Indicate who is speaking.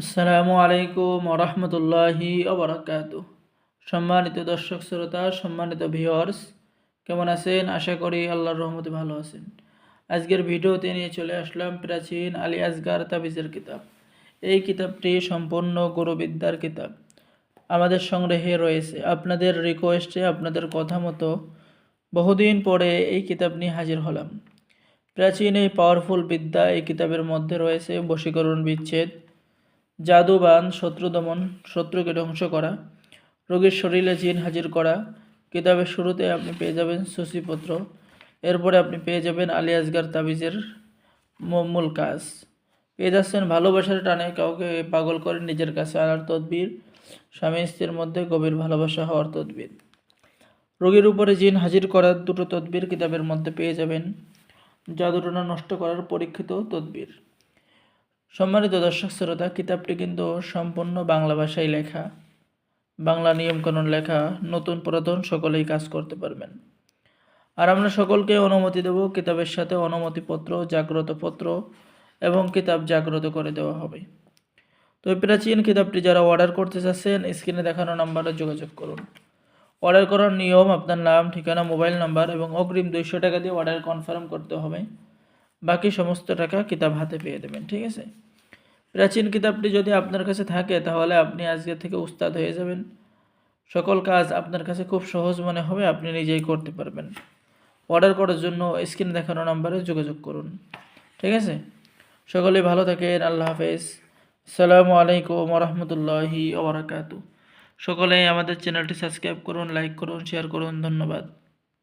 Speaker 1: আসসালামু আলাইকুম ওরহমতুল্লাহি ওবরাকাতু সম্মানিত দর্শক শ্রোতা, সম্মানিত ভিউয়ার্স কেমন আছেন? আশা করি আল্লাহর রহমতে ভালো আছেন। আজকের ভিডিওতে নিয়ে চলে আসলাম প্রাচীন আলী আসগার তাবিজের কিতাব। এই কিতাবটি সম্পূর্ণ গুরুবিদ্যার কিতাব। আমাদের সংগ্রহে রয়েছে। আপনাদের রিকোয়েস্টে আপনাদের কথা মতো বহুদিন পরে এই কিতাব নিয়ে হাজির হলাম। প্রাচীন এই পাওয়ারফুল বিদ্যা এই কিতাবের মধ্যে রয়েছে বশীকরণ বিচ্ছেদ জাদুবান শত্রু দমন, শত্রুকে ধ্বংস করা, রোগীর শরীরে জিন হাজির করা। কিতাবের শুরুতে আপনি পেয়ে যাবেন সূচিপত্র এরপরে আপনি পেয়ে যাবেন আলী আসগার তাবিজের মূল কাজ। পেয়ে যাচ্ছেন ভালোবাসার টানে কাউকে পাগল করে নিজের কাছে আনার তদবির। স্বামী স্ত্রীর মধ্যে গভীর ভালোবাসা হওয়ার তদবির। রোগীর উপরে জিন হাজির করার দুটো তদবির কিতাবের মধ্যে পেয়ে যাবেন। জাদুটনা নষ্ট করার পরীক্ষিত তদবির। সম্মানিত দর্শক শ্রোতা, কিতাবটি কিন্তু সম্পূর্ণ বাংলা ভাষায় লেখা। বাংলা নিয়মকানুন লেখা, নতুন পুরাতন, সকলেই কাজ করতে পারবেন। আর আমরা সকলকে অনুমতি দেব, কিতাবের সাথে অনুমতিপত্র জাগ্রত পত্র এবং কিতাব জাগ্রত করে দেওয়া হবে। তো এই প্রাচীন কিতাবটি যারা অর্ডার করতে চাচ্ছেন, স্ক্রিনে দেখানো নাম্বারে যোগাযোগ করুন। অর্ডার করার নিয়ম, আপনার নাম, ঠিকানা, মোবাইল নাম্বার এবং অগ্রিম দুইশো টাকা দিয়ে অর্ডার কনফার্ম করতে হবে। বাকি সমস্ত টাকা কিতাব হাতে পেয়ে দেবেন, ঠিক আছে? প্রাচীন কিতাবটি যদি আপনার কাছে থাকে, তাহলে আপনি আজকে থেকে উস্তাদ হয়ে যাবেন। সকল কাজ আপনার কাছে খুব সহজ মনে হবে, আপনি নিজেই করতে পারবেন। অর্ডার করার জন্য স্ক্রিন দেখানো নাম্বারে যোগাযোগ করুন, ঠিক আছে? সকলে ভালো থাকেন, আল্লাহ হাফেজ। আসসালামু আলাইকুম রহমতুল্লাহি ওবরাকাতু সকলেই আমাদের চ্যানেলটি সাবস্ক্রাইব করুন, লাইক করুন, শেয়ার করুন, ধন্যবাদ।